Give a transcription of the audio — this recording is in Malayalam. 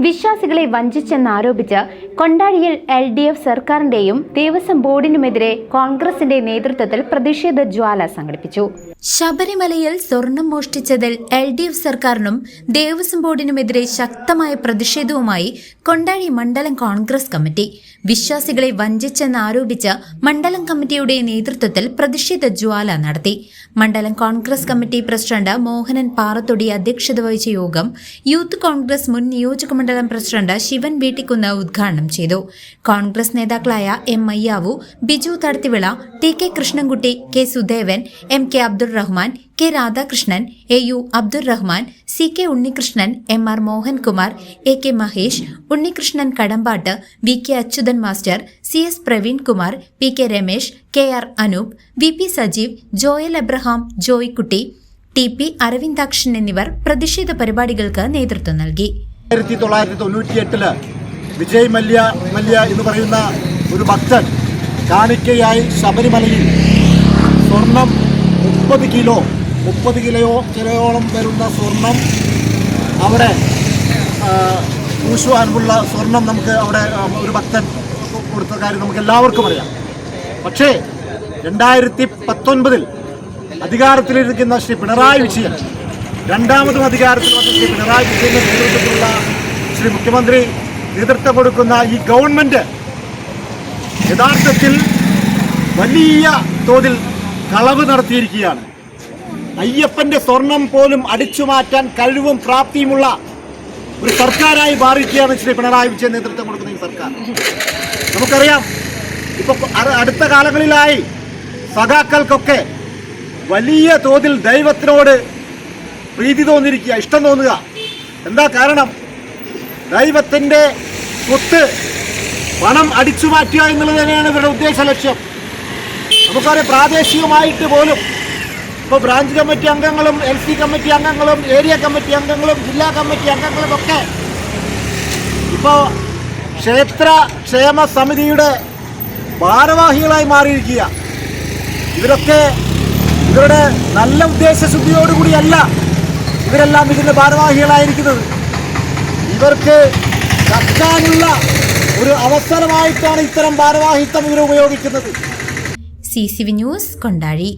വിശ്വാസികളെ വഞ്ചിച്ചെന്നാരോപിച്ച് കൊണ്ടാഴിയിൽ എൽ ഡി എഫ് സർക്കാരിന്റെയും ദേവസ്വം ബോർഡിനുമെതിരെ കോൺഗ്രസിന്റെ നേതൃത്വത്തിൽ പ്രതിഷേധ ജ്വാല സംഘടിപ്പിച്ചു. ശബരിമലയിൽ സ്വർണം മോഷ്ടിച്ചതിൽ എൽ ഡി എഫ് സർക്കാരിനും ദേവസ്വം ബോർഡിനുമെതിരെ ശക്തമായ പ്രതിഷേധവുമായി കൊണ്ടാഴി മണ്ഡലം കോൺഗ്രസ് കമ്മിറ്റി. വിശ്വാസികളെ വഞ്ചിച്ചെന്നാരോപിച്ച് മണ്ഡലം കമ്മിറ്റിയുടെ നേതൃത്വത്തിൽ പ്രതിഷേധ ജ്വാല നടത്തി. മണ്ഡലം കോൺഗ്രസ് കമ്മിറ്റി പ്രസിഡന്റ് മോഹനൻ പാറത്തൊടി അധ്യക്ഷത വഹിച്ച യോഗം യൂത്ത് കോൺഗ്രസ് മുൻ നിയോജക മണ്ഡലം പ്രസിഡന്റ് ശിവൻ വീട്ടിക്കുന്ന് ഉദ്ഘാടനം ചെയ്തു. കോൺഗ്രസ് നേതാക്കളായ M Ayyavu Biju Thadathivila T K Krishnankutty K Sudevan M K Abdul Rahman K Radhakrishnan A U Abdul Rahman C K Unnikrishnan M R Mohankumar A K Mahesh Unnikrishnan Kadambattu V K Achuthan master C S Praveen Kumar P K Ramesh K R Anoop V P Sajeev Joel Abraham Joykutty T P Aravindakshan എന്നിവർ പ്രതിഷേധ പരിപാടികൾക്ക് നേതൃത്വം നൽകി. ആയിരത്തി തൊള്ളായിരത്തി തൊണ്ണൂറ്റി എട്ടിൽ വിജയ് മല്യ മല്യ എന്ന് പറയുന്ന ഒരു ഭക്തൻ കാണിക്കയായി ശബരിമലയിൽ. സ്വർണം മുപ്പത് കിലോ മുപ്പത് കിലോയോ കിലോയോളം വരുന്ന സ്വർണം അവിടെ ഊശുവാൻപുള്ള സ്വർണം നമുക്ക് അവിടെ ഒരു ഭക്തൻ കൊടുത്ത കാര്യം നമുക്ക് എല്ലാവർക്കും അറിയാം. പക്ഷേ രണ്ടായിരത്തി പത്തൊൻപതിൽ അധികാരത്തിലിരിക്കുന്ന ശ്രീ പിണറായി വിജയൻ രണ്ടാമതും അധികാരത്തിൽ വന്ന ശ്രീ പിണറായി വിജയന്റെ നേതൃത്വത്തിലുള്ള ശ്രീ മുഖ്യമന്ത്രി നേതൃത്വം കൊടുക്കുന്ന ഈ ഗവൺമെന്റ് യഥാർത്ഥത്തിൽ വലിയ തോതിൽ കളവ് നടത്തിയിരിക്കുകയാണ്. അയ്യപ്പന്റെ സ്വർണം പോലും അടിച്ചു മാറ്റാൻ കഴിവും പ്രാപ്തിയുമുള്ള ഒരു സർക്കാരായി മാറിയിരിക്കുകയാണ് ശ്രീ പിണറായി വിജയൻ നേതൃത്വം കൊടുക്കുന്ന ഈ സർക്കാർ. നമുക്കറിയാം ഇപ്പൊ അടുത്ത കാലങ്ങളിലായി സഖാക്കൾക്കൊക്കെ വലിയ തോതിൽ ദൈവത്തിനോട് പ്രീതി തോന്നിയിരിക്കുക ഇഷ്ടം തോന്നുക. എന്താ കാരണം? ദൈവത്തിന്റെ സ്വത്ത് പണം അടിച്ചു മാറ്റുക എന്നുള്ളത് തന്നെയാണ് ഇവരുടെ ഉദ്ദേശ ലക്ഷ്യം. നമുക്കറിയാം പ്രാദേശികമായിട്ട് പോലും ഇപ്പോൾ ബ്രാഞ്ച് കമ്മിറ്റി അംഗങ്ങളും എൽ സി കമ്മിറ്റി അംഗങ്ങളും ഏരിയ കമ്മിറ്റി അംഗങ്ങളും ജില്ലാ കമ്മിറ്റി അംഗങ്ങളും ഒക്കെ ഇപ്പോൾ ക്ഷേത്ര ക്ഷേമ സമിതിയുടെ ഭാരവാഹികളായി മാറിയിരിക്കുക ഇവരൊക്കെ ഇവരുടെ നല്ല ഉദ്ദേശശുദ്ധിയോടുകൂടിയല്ല ഇവരെല്ലാം ഇതിന്റെ ഭാരവാഹികളായിരിക്കുന്നത്. ഇവർക്ക് കത്താനുള്ള ഒരു അവസരമായിട്ടാണ് ഇത്തരം ഭാരവാഹിത്വം ഇവർ ഉപയോഗിക്കുന്നത്. C C V news Kondazhi.